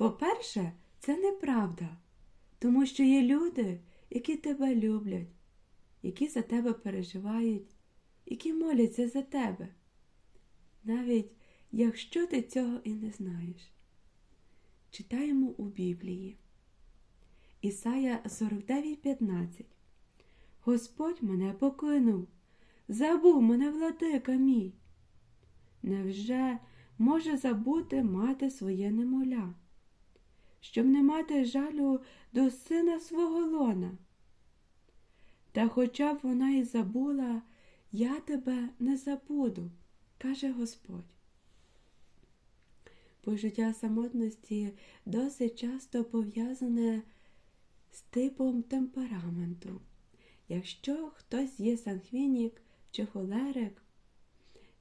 По-перше, це неправда, тому що є люди, які тебе люблять, які за тебе переживають, які моляться за тебе, навіть якщо ти цього і не знаєш. Читаємо у Біблії. Ісая 49,15 Господь мене покинув, забув мене владика мій. Невже може забути мати своє немоля, щоб не мати жалю до сина свого лона? Та хоча б вона і забула, я тебе не забуду, каже Господь. Почуття самотності досить часто пов'язане з типом темпераменту. Якщо хтось є сангвінік чи холерик,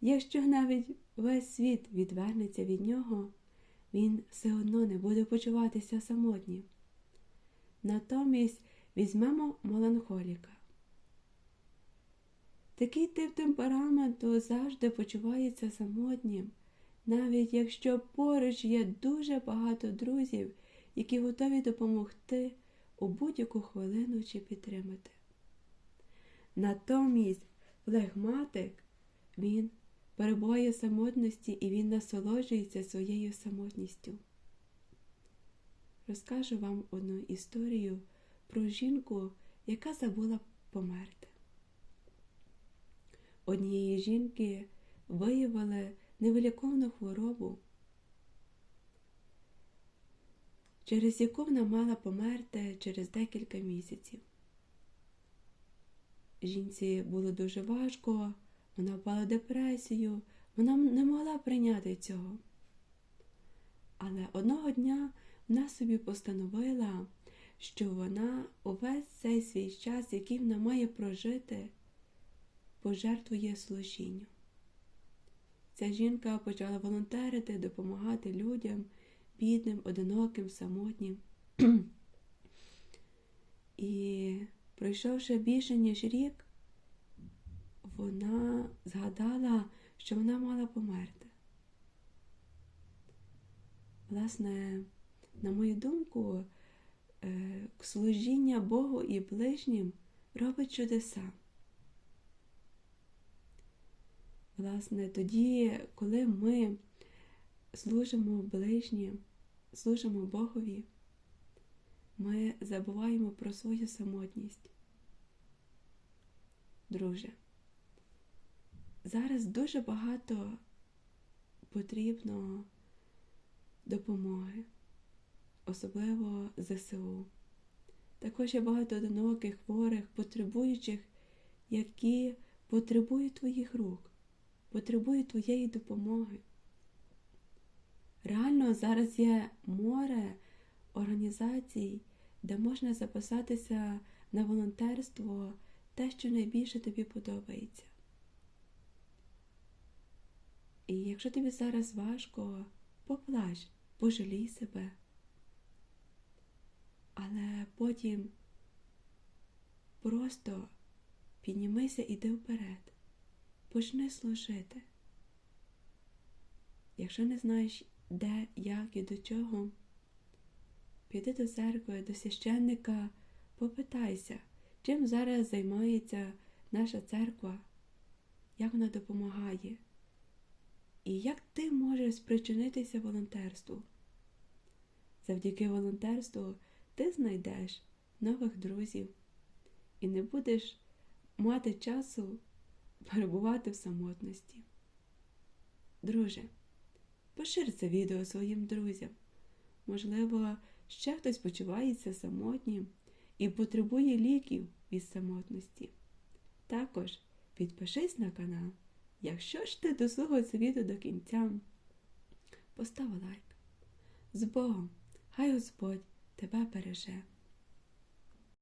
якщо навіть весь світ відвернеться від нього, він все одно не буде почуватися самотнім. Натомість візьмемо меланхоліка. Такий тип темпераменту завжди почувається самотнім, навіть якщо поруч є дуже багато друзів, які готові допомогти у будь-яку хвилину чи підтримати. Натомість флегматик, він перебуває самотності і він насолоджується своєю самотністю. Розкажу вам одну історію про жінку, яка забула померти. Однієї жінки виявили невиліковну хворобу, через яку вона мала померти через декілька місяців. Жінці було дуже важко, вона впала в депресію, вона не могла прийняти цього. Але одного дня вона собі постановила, що вона увесь цей свій час, який вона має прожити, пожертвує служінню. Ця жінка почала волонтерити, допомагати людям, бідним, одиноким, самотнім. І пройшовши більше, ніж рік, вона згадала, що вона мала померти. Власне, на мою думку, е, служіння Богу і ближнім робить чудеса. Власне, тоді, коли ми служимо ближнім, служимо Богові, ми забуваємо про свою самотність. Друже, зараз дуже багато потрібно допомоги, особливо ЗСУ. Також є багато одиноких, хворих, потребуючих, які потребують твоїх рук, потребують твоєї допомоги. Реально зараз є море організацій, де можна записатися на волонтерство те, що найбільше тобі подобається. І якщо тобі зараз важко, поплач, пожалій себе. Але потім просто піднімися іди вперед, почни служити. Якщо не знаєш, де, як і до чого, піди до церкви, до священника, попитайся, чим зараз займається наша церква, як вона допомагає, і як ти можеш спричинитися волонтерству. Завдяки волонтерству ти знайдеш нових друзів і не будеш мати часу перебувати в самотності. Друже, пошир це відео своїм друзям. Можливо, ще хтось почувається самотнім і потребує ліків від самотності. Також підпишись на канал. Якщо ж ти дослухав світу до кінця, постав лайк. З Богом! Хай Господь тебе береже.